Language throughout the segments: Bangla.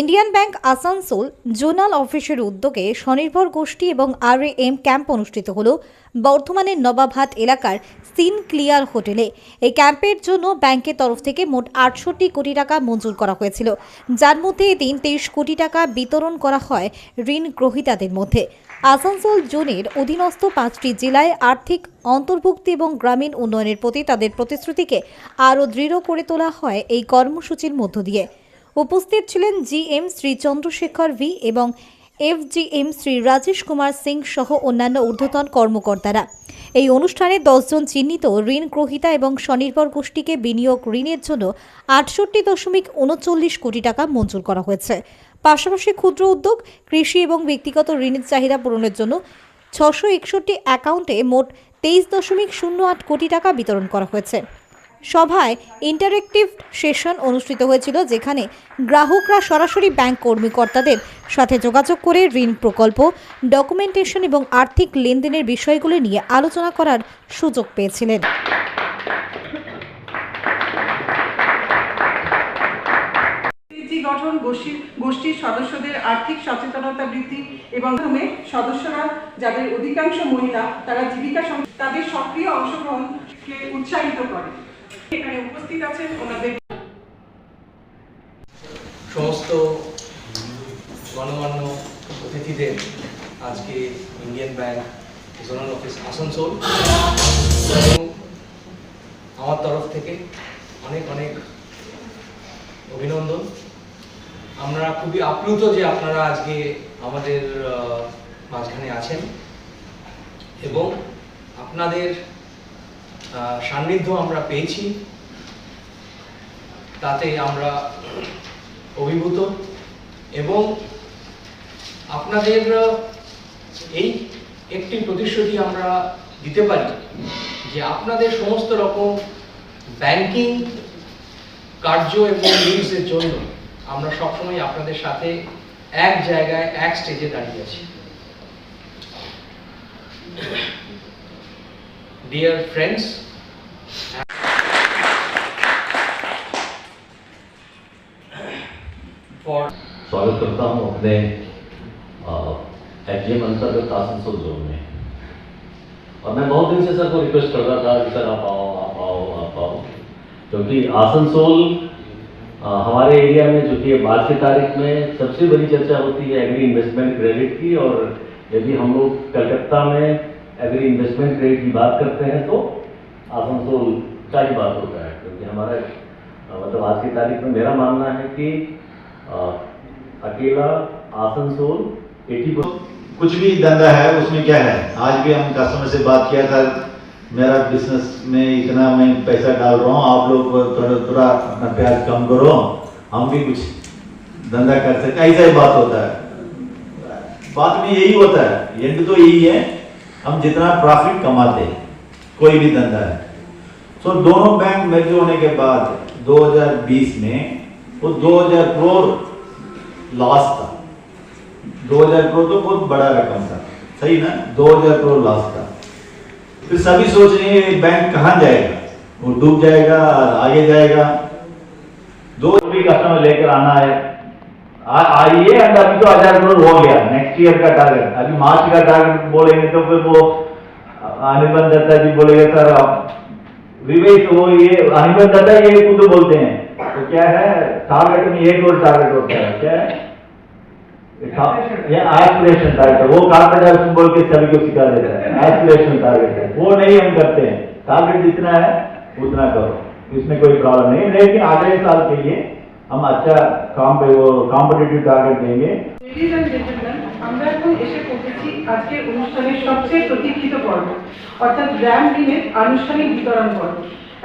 ইন্ডিয়ান ব্যাংক আসানসোল জোনাল অফিসের উদ্যোগে স্বনির্ভর গোষ্ঠী এবং আর এম ক্যাম্প অনুষ্ঠিত হল বর্ধমানের নবাবহাট এলাকার সিন ক্লিয়ার হোটেলে। এই ক্যাম্পের জন্য ব্যাংকের তরফ থেকে মোট আটষট্টি কোটি টাকা মঞ্জুর করা হয়েছিল। যার মধ্যে এদিন তেইশ কোটি টাকা বিতরণ করা হয় ঋণ গ্রহীতাদের মধ্যে। আসানসোল জোনের অধীনস্থ পাঁচটি জেলায় আর্থিক অন্তর্ভুক্তি এবং গ্রামীণ উন্নয়নের প্রতি তাদের প্রতিশ্রুতিকে আরও দৃঢ় করে তোলা হয় এই কর্মসূচির মধ্য দিয়ে। উপস্থিত ছিলেন জিএম শ্রী চন্দ্রশেখর ভি এবং এফজিএম শ্রী রাজেশ কুমার সিং সহ অন্যান্য ঊর্ধ্বতন কর্মকর্তারা। এই অনুষ্ঠানে দশজন চিহ্নিত ঋণ গ্রহীতা এবং স্বনির্ভর গোষ্ঠীকে বিনিয়োগ ঋণের জন্য আটষট্টি দশমিক উনচল্লিশ কোটি টাকা মঞ্জুর করা হয়েছে। পাশাপাশি ক্ষুদ্র উদ্যোগ, কৃষি এবং ব্যক্তিগত ঋণের চাহিদা পূরণের জন্য ছশো একষট্টি অ্যাকাউন্টে মোট তেইশ দশমিক শূন্য আট কোটি টাকা বিতরণ করা হয়েছে। সভায় ইন্টারেক্টিভ সেশন অনুষ্ঠিত হয়েছিল, যেখানে গ্রাহকরা সরাসরি ব্যাংক কর্মীকর্তাদের সাথে যোগাযোগ করে ঋণ প্রকল্প ডকুমেন্টেশন এবং আর্থিক লেনদেনের বিষয়গুলি নিয়ে আলোচনা করার সুযোগ পেয়েছিলেন। গঠন গোষ্ঠীর গোষ্ঠীর সদস্যদের আর্থিক সচেতনতা বৃদ্ধি এবং সদস্যরা, যাদের অধিকাংশ মহিলা, তারা জীবিকা তাদের সক্রিয় অংশগ্রহণকে উৎসাহিত করে। এখানে উপস্থিত আছেন ওনাদের সমস্ত গণমান্য অতিথিদের আজকে Indian bank zonal office Asansol. আমার তরফ থেকে অনেক অনেক অভিনন্দন। আমরা খুবই আপ্লুত যে আপনারা আজকে আমাদের মাঝখানে আছেন। এবং আপনাদের সান্নিধ্য আমরা পেয়েছি। তাতে আমরা অভিভূত। এবং আপনাদের এই একটি প্রতিশ্রুতি আমরা দিতে পারি যে আপনাদের সমস্ত রকম ব্যাংকিং কার্য এবং নিউজের জন্য আমরা সবসময় আপনাদের সাথে এক জায়গায়, এক স্টেজে দাঁড়িয়ে আছি। ডিয়ার ফ্রেন্ডস करता हूँ अपने एचजीएम अंतर्गत आसनसोल जोन में और मैं बहुत दिन से सर को रिक्वेस्ट कर रहा था कि सर आप आओ आप आओ आप आओ। क्योंकि आसनसोल हमारे एरिया में जो कि आज की तारीख में सबसे बड़ी चर्चा होती है एग्री इन्वेस्टमेंट क्रेडिट की। और यदि हम लोग कलकत्ता में एग्री इन्वेस्टमेंट क्रेडिट की बात करते हैं तो आसनसोल का ही बात होता है। क्योंकि हमारा मतलब आज की तारीख में मेरा मानना है कि अकेला, आसनसोल कुछ भी धंधा है, उसमें क्या है? आज भी हम कस्टमर से बात किया था, मेरा बिज़नेस में इतना मैं पैसा डाल रहा हूँ, आप लोग थोड़ा थोड़ा अपना प्याज कम करो। हम भी कुछ धंधा कर सकते ऐसा ही बात होता है। बात में यही होता है। एंड तो यही है, हम जितना प्रॉफिट कमाते हैं, कोई भी धंधा है। सो दोनों बैंक मेर्ज होने के बाद 2020 में वो 2000 करोड़ लॉस था। 2000 करोड़ तो बहुत बड़ा रकम था। सही ना? 2000 करोड़ लॉस था। फिर सभी सोच रहे हैं बैंक कहाँ जाएगा? वो डूब जाएगा, आगे जाएगा। दो भी कस्टमर लेकर आना है। आइए एंड अभी तो हज़ार करोड़ हो गया। नेक्स्ट ईयर का टारगेट अभी मार्च का टारगेट बोलेंगे तो फिर वो अनिबंध दत्ता जी बोलेगा, सर, आप विवेक, वो ये अनिबंध दत्ता ये खुद बोलते हैं। तो क्या है? टारगेट में एक और टारगेट होता है। क्या है? ये एस्पिरेशन टारगेट वो कारपेंटर बोल के सभी को सिखा देता है। एस्पिरेशन टारगेट है। वो नहीं हम करते हैं। टारगेट जितना है, उतना करो। इसमें कोई प्रॉब्लम नहीं लेकिन अगले साल के लिए हम अच्छा काम पे वो कॉम्पिटेटिव टारगेट देंगे। লেডিজ অ্যান্ড জেন্টলম্যান আমরা এখন এসে পৌঁছেছি আজকের অনুষ্ঠানের সবচেয়ে প্রতীক্ষিত পর্ব, অর্থাৎ র্যাম ঋণের আনুষ্ঠানিক বিতরণ পর্ব।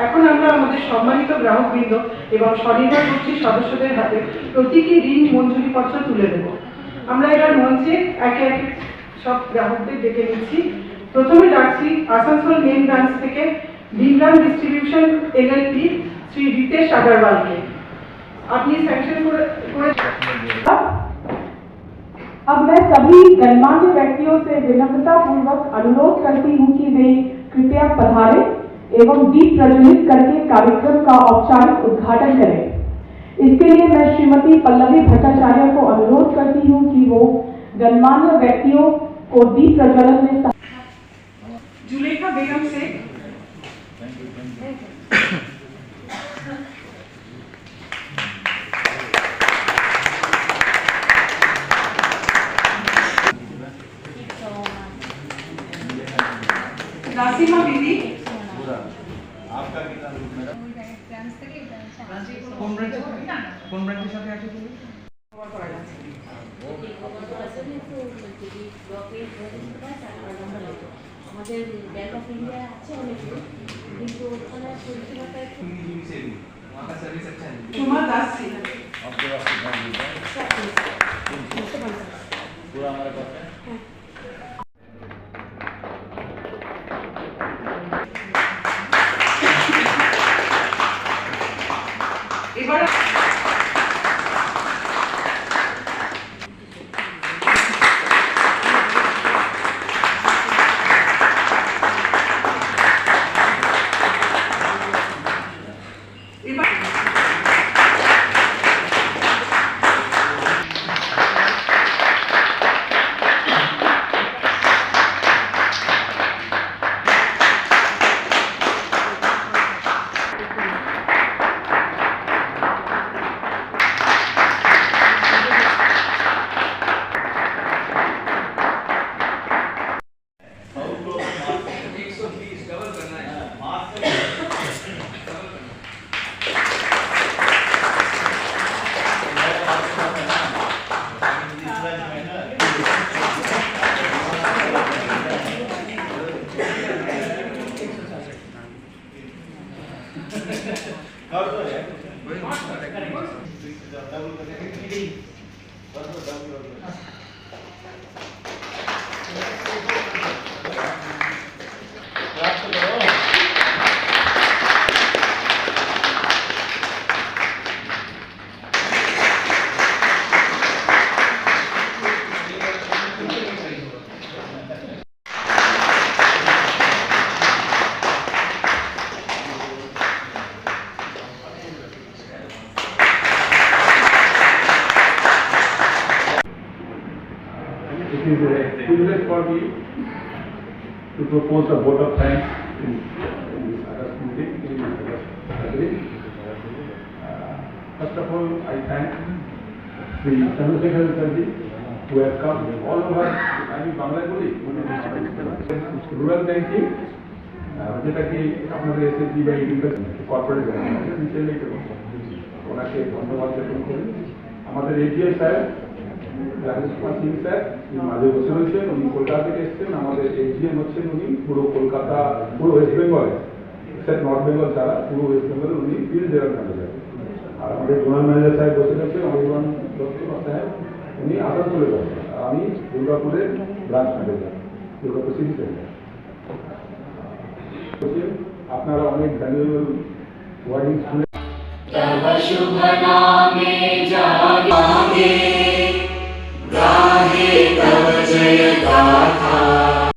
এখন আমরা আমাদের সম্মানিত গ্রাহকবৃন্দ এবং স্বনির্ভর গোষ্ঠীর সদস্যদের হাতে প্রতীকী ঋণ মঞ্জুরি পত্র তুলে দেব। আমরা এবার মঞ্চে একে একে সব গ্রাহকদের ডেকে নিচ্ছি। প্রথমে ডাকছি আসানসোল মেন ব্রাঞ্চ থেকে ভীমরাম ডিস্ট্রিবিউশন এলএলপি শ্রী রিতেশ আগারওয়ালকে। আপনি স্যাংশন করে अब मैं सभी गणमान्य व्यक्तियों से विनम्रता पूर्वक अनुरोध करती हूँ कि वे कृपया पधारे एवं दीप प्रज्वलित करके कार्यक्रम का औपचारिक उद्घाटन करें। इसके लिए मैं श्रीमती पल्लवी भट्टाचार्य को अनुरोध करती हूँ कि वो गणमान्य व्यक्तियों को दीप प्रज्वलन में নাসিমা বিবি আপনার কি নাম ম্যাডাম কোন ব্রাঞ্চে কোন ব্রাঞ্চের সাথে আছে তুমি আমাদের ব্যাংক অফ ইন্ডিয়া আছে অনেকগুলো কিন্তু ওখানে পরিষেবাটা তোমার দাস ছিল আমার কথা Bora! done your is a privilege for me to propose a vote of thanks in in this August meeting, in this August gathering. Uh, First of all, I thank Sri Chandrasekhar Sarji who have come all over, আমি বাংলায় বলি, রুরাল ব্যাংকিং যেটা কি আপনাদের এসএসজি বা কর্পোরেট ব্যাংক রিটেল ওনাকে ধন্যবাদ জ্ঞাপন করি আমাদের এজিএম স্যার রাজকুমার সিং স্যার মাঝে বসে রয়েছেন উনি কলকাতা থেকে এসছেন আমাদের এসডিএম হচ্ছেন উনি পুরো কলকাতা পুরো ওয়েস্ট বেঙ্গলে স্যার নর্থ বেঙ্গল ছাড়া পুরো ওয়েস্ট বেঙ্গলে উনি ফিল্ড জেনারেল ম্যানেজার আর আমাদের জোনাল ম্যানেজার সাহেব বসে রয়েছেন অভিমান দত্তকুমার সাহেব উনি আসানসোলে বসেন আমি দুর্গাপুরের branch manager Durgapur city centre আপনারা অনেক ভ্যালুয়েবল ওয়ার্ডিং শুনে শুভ নামে জাগে ยกาธา